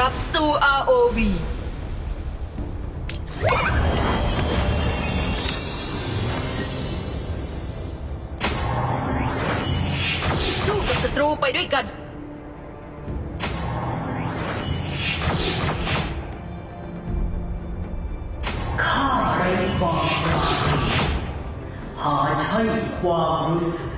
รับสู่ ROV สู้กับศัตรูไปด้วยกันข้าไร้ความรักหาใช่ความรู้สึก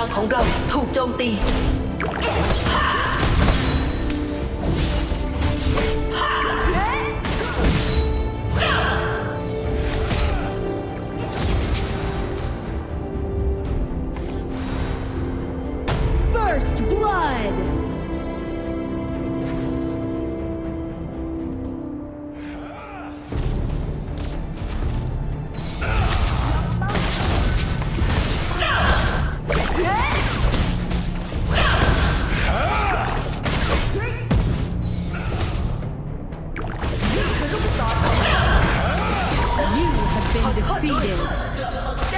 างของเราถูกโจมตี defeated.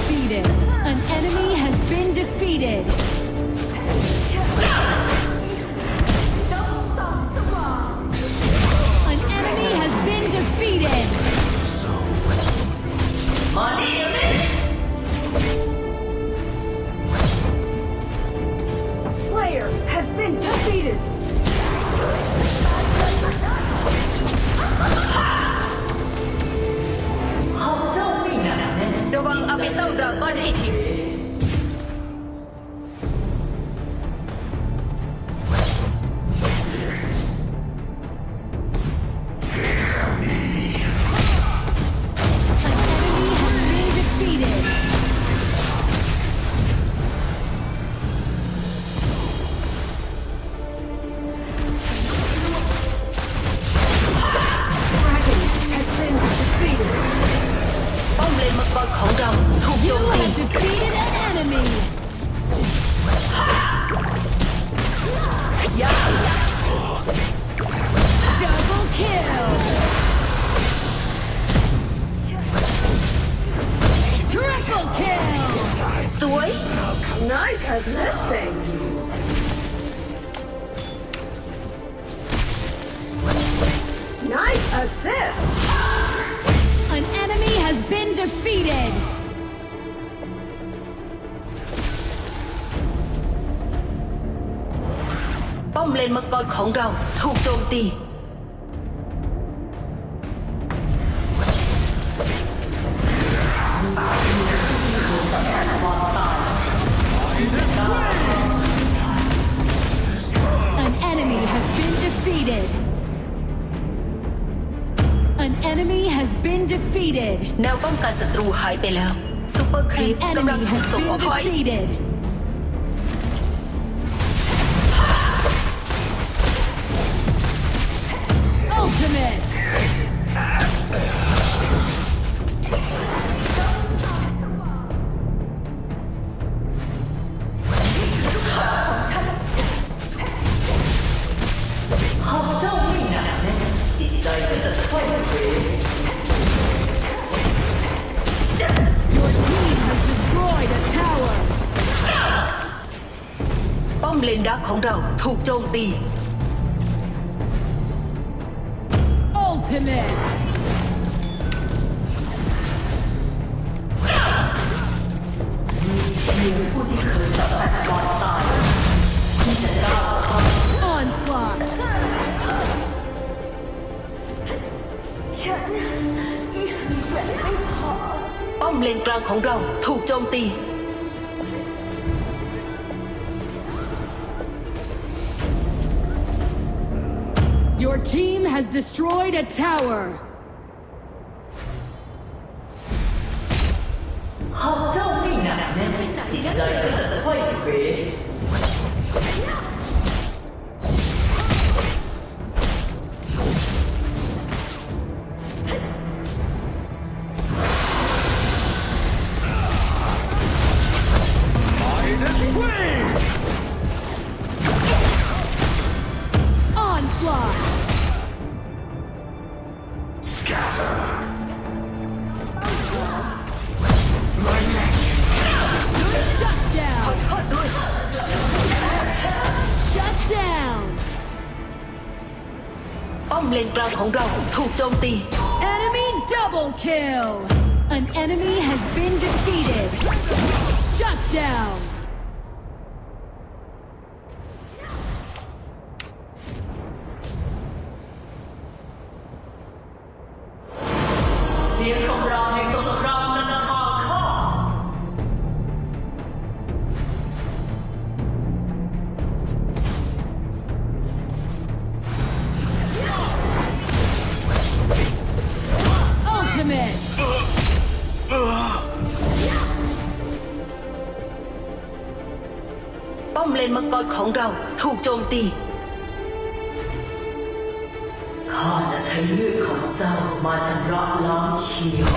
defeated. An enemy has been defeated. An enemy has been defeated. So Slayer has been defeated. Assisting. Nice assist. An enemy has been defeated. Bom lên mất con khổng rau, thu trôn tì. Has been defeated. แนวป้องกันศัตรูหายไปแล้วซูเปอร์ครีป An กำลัง enemy ถูก has ส่งอ been อกไป defeated. Ultimate. ။好เจ้าไม่หนักแน่นจิตใจก็จะค่อยเขว Your team has destroyed a tower. ป้อมเลนดักของเราถูกโจมตี Ultimate. เลนกลางของเราถูกโจมตี Your team has destroyed a tower. หากเจ้าไม่หนักแน่นจิตใจก็จะ ถูกโจมตี Enemy double kill. An enemy has been defeated. Shut down. รของเราถูกโจมตี ข้าจะใช้เลือดของเจ้ามาชำระล้างเขียว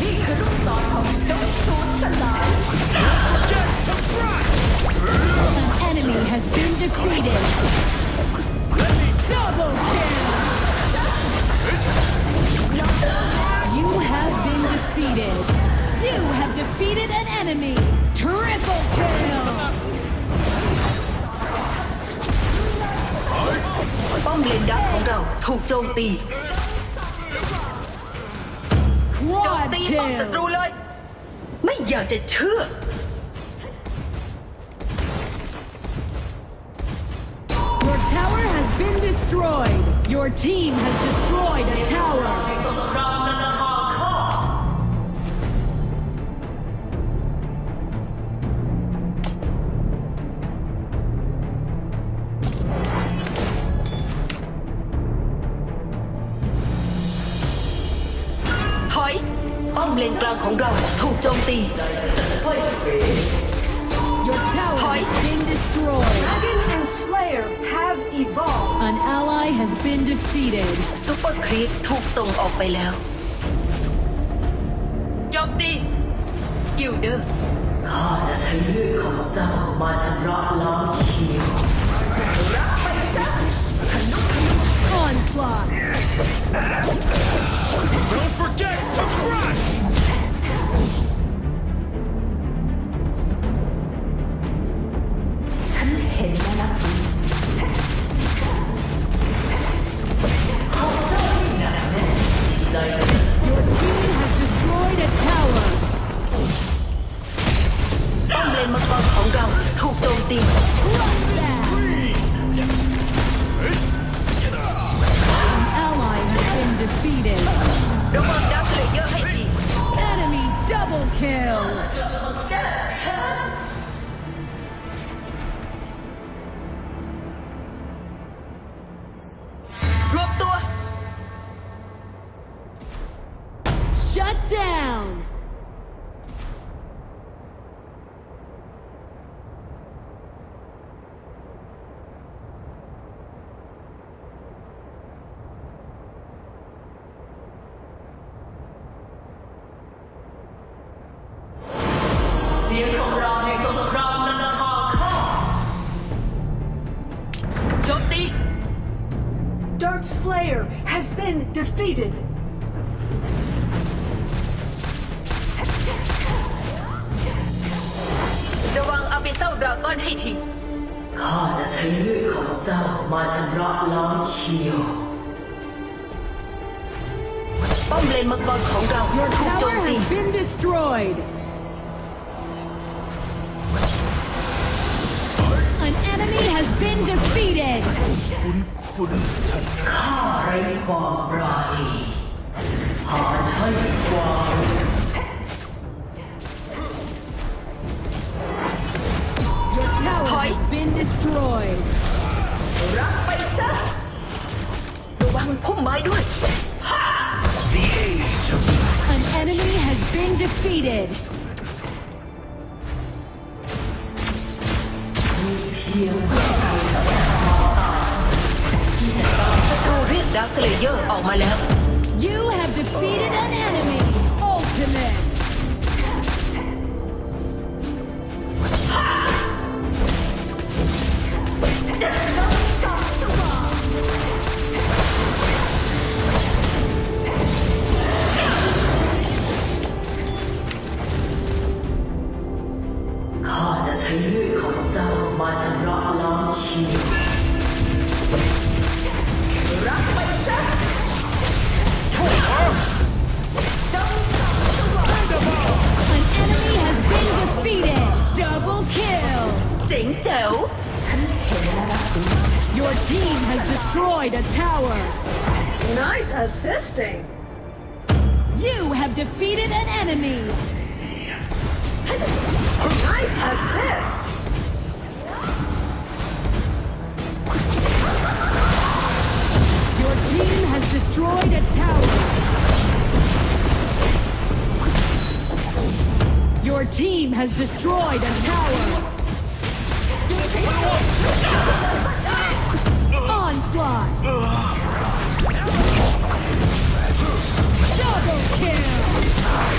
นี่คือลูกศรของจงสูญสลาย An enemy has been defeated. Double kill. You have been defeated. You have defeated an enemy. Triple kill. ป้อมเลนดักของเราถูกโจมตี โจม Quad ตีป้อมศัตรู kill. เลย ไม่อยากจะเชื่อ Your tower has been destroyed. Your team has destroyed An ally has been defeated. ซูเปอร์ครีปถูกส่งออกไปแล้ว โจมตี กิลเดอร์ ข้าจะใช้เลือดของเจ้ามาชำระล้างเขียว Onslaught. Don't forget Dark Slayer has been defeated. ระวังอาบิเซลดราก้อนให้ที ข้าจะใช้เลือดของเจ้ามาชำระล้างเขียว ป้อมเลนมังกรของเรา Your ถูกโจ tower มตี has been destroyed. An enemy has been defeated. คุ้น คุ้นๆฉัน ข้าไร้ความปราณีหาใช่ความ Your tower Hoi. has been destroyed. รับไปซะ ระวังพุ่มไม้ด้วย The age of An enemy has been defeated. ศั ดาร์คสเลเยอร์ออกมาแล้ว You have defeated an enemy. Ultimate. Destroyed a tower. Nice assisting. You have defeated an enemy. Nice assist. Your team has destroyed a tower. Your team has destroyed a tower. Onslaught! Double kill!